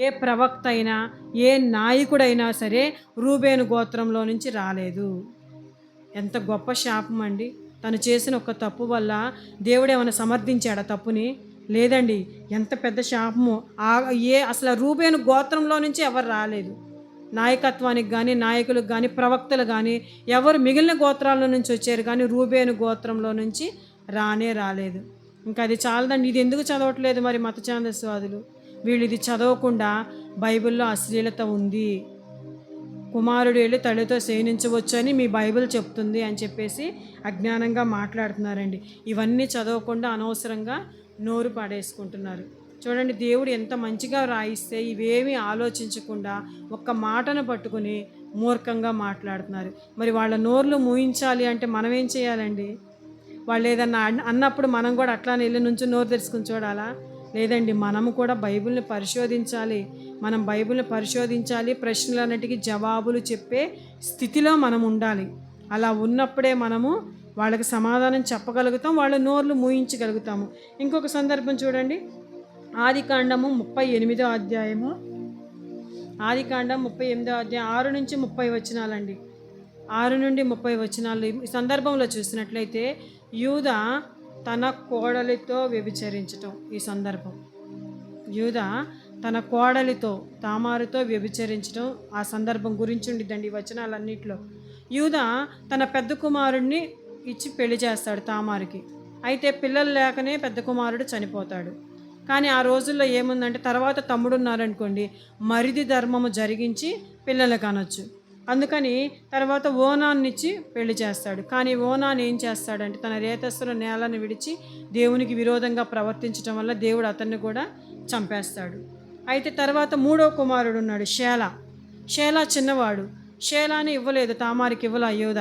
ఏ ప్రవక్త అయినా ఏ నాయకుడైనా సరే రూబేను గోత్రంలో నుంచి రాలేదు. ఎంత గొప్ప శాపం అండి. తను చేసిన ఒక తప్పు వల్ల దేవుడు ఏమైనా సమర్థించాడు తప్పుని? లేదండి. ఎంత పెద్ద శాపము. ఆ ఏ అసలు రూబేను గోత్రంలో నుంచి ఎవరు రాలేదు. నాయకత్వానికి కానీ నాయకులకు కానీ ప్రవక్తలు కానీ ఎవరు మిగిలిన గోత్రాల నుంచి వచ్చారు కానీ రూబేను గోత్రంలో నుంచి రానే రాలేదు. ఇంకా అది చాలదండి. ఇది ఎందుకు చదవట్లేదు మరి మత ఛాందస్వాదులు? వీళ్ళు ఇది చదవకుండా బైబిల్లో అశ్లీలత ఉంది. కుమారుడు వెళ్ళి తల్లితో శయనించవచ్చు అని మీ బైబిల్ చెప్తుంది అని చెప్పేసి అజ్ఞానంగా మాట్లాడుతున్నారండి. ఇవన్నీ చదవకుండా అనవసరంగా నోరు పడేసుకుంటున్నారు. చూడండి దేవుడు ఎంత మంచిగా రాయిస్తే ఇవేమీ ఆలోచించకుండా ఒక్క మాటను పట్టుకుని మూర్ఖంగా మాట్లాడుతున్నారు. మరి వాళ్ళ నోర్లు మూయించాలి అంటే మనం ఏం చేయాలండి? వాళ్ళు ఏదన్నా అన్నప్పుడు మనం కూడా అట్లానే వెళ్ళి నుంచి నోరు తెరుచుకుని చూడాలా? లేదండి మనము కూడా బైబిల్ని పరిశోధించాలి. మనం బైబిల్ని పరిశోధించాలి. ప్రశ్నలన్నిటికీ జవాబులు చెప్పే స్థితిలో మనం ఉండాలి. అలా ఉన్నప్పుడే మనము వాళ్ళకి సమాధానం చెప్పగలుగుతాం వాళ్ళ నోర్లు మూయించగలుగుతాము. ఇంకొక సందర్భం చూడండి. ఆది కాండము ముప్పై ఎనిమిదో అధ్యాయము. ఆది కాండం ముప్పై ఎనిమిదో అధ్యాయం ఆరు నుంచి ముప్పై వచనాలండి. ఆరు నుండి ముప్పై వచనాలు. ఈ సందర్భంలో చూసినట్లయితే యూద తన కోడలితో వ్యభిచరించటం ఈ సందర్భం. యూద తన కోడలితో తామారుతో వ్యభిచరించడం ఆ సందర్భం గురించి ఉండిద్దండి ఈ వచనాలన్నింటిలో. యూద తన పెద్ద కుమారుడిని ఇచ్చి పెళ్ళి చేస్తాడు తామారుకి. అయితే పిల్లలు లేకనే పెద్ద కుమారుడు చనిపోతాడు. కానీ ఆ రోజుల్లో ఏముందంటే తర్వాత తమ్ముడు ఉన్నారనుకోండి మరిది ధర్మము జరిగించి పిల్లలు కనొచ్చు. అందుకని తర్వాత ఓనాన్నిచ్చి పెళ్ళి చేస్తాడు. కానీ ఓనాన్ ఏం చేస్తాడంటే తన రేతస్సుల నేలను విడిచి దేవునికి విరోధంగా ప్రవర్తించడం వల్ల దేవుడు అతన్ని కూడా చంపేస్తాడు. అయితే తర్వాత మూడో కుమారుడు ఉన్నాడు షేల. షేల చిన్నవాడు. షేలాని ఇవ్వలేదు తామారికి ఇవ్వలే యోధ.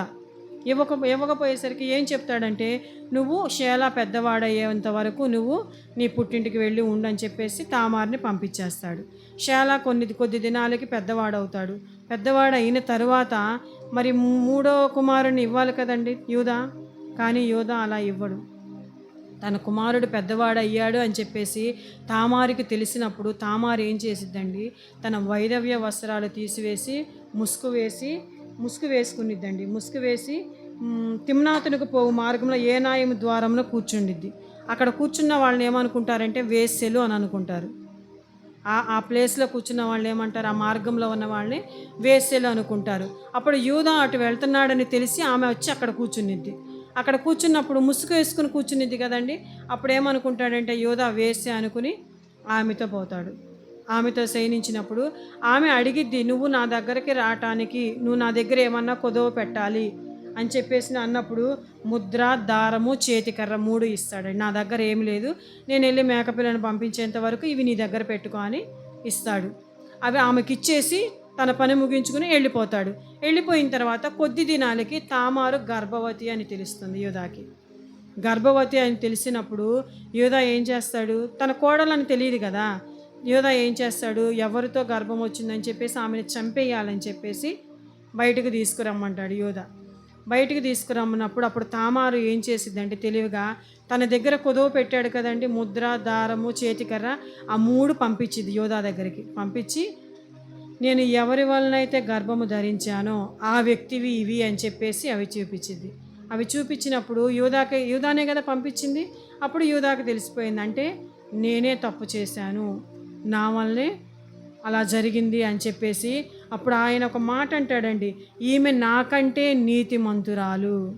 ఇవ్వక ఇవ్వకపోయేసరికి ఏం చెప్తాడంటే నువ్వు షేలా పెద్దవాడయ్యేంత వరకు నువ్వు నీ పుట్టింటికి వెళ్ళి ఉండని చెప్పేసి తామారిని పంపించేస్తాడు. షేలా కొన్ని కొద్ది దినాలకి పెద్దవాడవుతాడు. పెద్దవాడు అయిన తరువాత మరి మూడో కుమారుని ఇవ్వాలి కదండి యూదా? కానీ యూదా అలా ఇవ్వడు. తన కుమారుడు పెద్దవాడు అయ్యాడు అని చెప్పేసి తామారికి తెలిసినప్పుడు తామారు ఏం చేసిద్దండి? తన వైదవ్య వస్త్రాలు తీసివేసి ముసుగు వేసి ముసుగు వేసుకునిద్దండి. ముసుగు వేసి తిమ్నాతునికి పోవు మార్గంలో ఏ ద్వారంలో కూర్చుండిద్ది. అక్కడ కూర్చున్న వాళ్ళని ఏమనుకుంటారంటే వేసెలు అని అనుకుంటారు. ఆ ఆ ప్లేస్లో కూర్చున్న వాళ్ళు ఏమంటారు? ఆ మార్గంలో ఉన్న వాళ్ళని వేసేలు అనుకుంటారు. అప్పుడు యూదా అటు వెళ్తున్నాడని తెలిసి ఆమె వచ్చి అక్కడ కూర్చునిద్ది. అక్కడ కూర్చున్నప్పుడు ముసుగు వేసుకుని కూర్చునిద్ది కదండి? అప్పుడు ఏమనుకుంటాడంటే యూదా వేసే అనుకుని ఆమెతో పోతాడు. ఆమెతో శయనించినప్పుడు ఆమె అడిగిద్ది నువ్వు నా దగ్గరికి రావటానికి నువ్వు నా దగ్గర ఏమన్నా కొదవ పెట్టాలి? అని చెప్పేసి అన్నప్పుడు ముద్ర దారము చేతికర్ర మూడు ఇస్తాడు నా దగ్గర ఏమి లేదు. నేను వెళ్ళి మేకపిల్లను పంపించేంత వరకు ఇవి నీ దగ్గర పెట్టుకో అని ఇస్తాడు. అవి ఆమెకి ఇచ్చేసి తన పని ముగించుకుని వెళ్ళిపోతాడు. వెళ్ళిపోయిన తర్వాత కొద్ది దినాలకి తామారు గర్భవతి అని తెలుస్తుంది యోధాకి. గర్భవతి అని తెలిసినప్పుడు యోధా ఏం చేస్తాడు? తన కోడలని తెలియదు కదా. యోధా ఏం చేస్తాడు? ఎవరితో గర్భం వచ్చిందని చెప్పేసి ఆమెను చంపేయాలని చెప్పేసి బయటకు తీసుకురమ్మంటాడు యోధా. బయటికి తీసుకురమ్మన్నప్పుడు అప్పుడు తామారు ఏం చేసిద్దంటే తెలివిగా తన దగ్గర కొదవ పెట్టాడు కదండి ముద్ర దారము చేతికర్ర ఆ మూడు పంపించింది యోధా దగ్గరికి. పంపించి నేను ఎవరి వలనైతే గర్భము ధరించానో ఆ వ్యక్తివి ఇవి అని చెప్పేసి అవి చూపించింది. అవి చూపించినప్పుడు యూదాకి యూదానే కదా పంపించింది? అప్పుడు యూదాకి తెలిసిపోయింది అంటే నేనే తప్పు చేశాను నా వల్లనే అలా జరిగింది అని చెప్పేసి అప్పుడు ఆయన ఒక మాట అంటాడండి ఈమె నాకంటే నీతిమంతురాలు.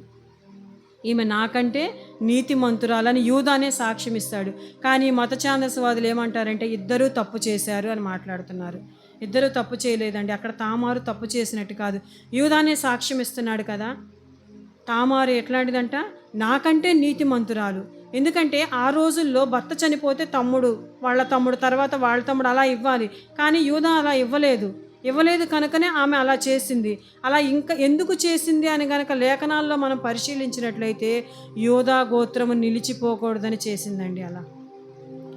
ఈమె నాకంటే నీతిమంతురాలని యూదానే సాక్ష్యం ఇస్తాడు. కానీ మత ఛాందసవాదులు ఏమంటారంటే ఇద్దరూ తప్పు చేశారు అని మాట్లాడుతున్నారు. ఇద్దరూ తప్పు చేయలేదండి అక్కడ తామారు తప్పు చేసినట్టు కాదు. యూదానే సాక్ష్యం ఇస్తున్నాడు కదా. తామారు ఎట్లాంటిదంట? నాకంటే నీతిమంతురాలు. ఎందుకంటే ఆ రోజుల్లో భర్త చనిపోతే తమ్ముడు వాళ్ళ తమ్ముడు తర్వాత వాళ్ళ తమ్ముడు అలా ఇవ్వాలి. కానీ యూదా అలా ఇవ్వలేదు. ఇవ్వలేదు కనుకనే ఆమె అలా చేసింది. అలా ఇంకా ఎందుకు చేసింది అని కనుక లేఖనాల్లో మనం పరిశీలించినట్లయితే యోధా గోత్రము నిలిచిపోకూడదని చేసిందండి అలా.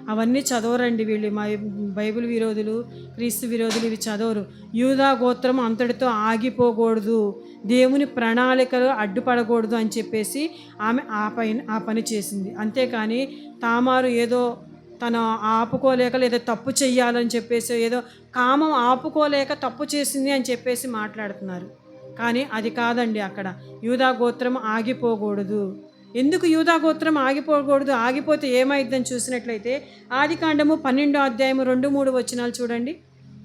అవన్నీ చదవరండి వీళ్ళు. మా బైబిల్ విరోధులు క్రీస్తు విరోధులు ఇవి చదవరు. యూదా గోత్రం అంతటితో ఆగిపోకూడదు. దేవుని ప్రణాళికలు అడ్డుపడకూడదు అని చెప్పేసి ఆమె ఆ పైన ఆ పని చేసింది. అంతేకాని తామారు ఏదో తను ఆపుకోలేక లేదా తప్పు చెయ్యాలని చెప్పేసి ఏదో కామం ఆపుకోలేక తప్పు చేసింది అని చెప్పేసి మాట్లాడుతున్నారు. కానీ అది కాదండి అక్కడ. యూదా గోత్రం ఆగిపోకూడదు. ఎందుకు యూదా గోత్రం ఆగిపోకూడదు? ఆగిపోతే ఏమైద్దని చూసినట్లయితే ఆది కాండము పన్నెండో అధ్యాయము రెండు మూడు వచనాలు చూడండి.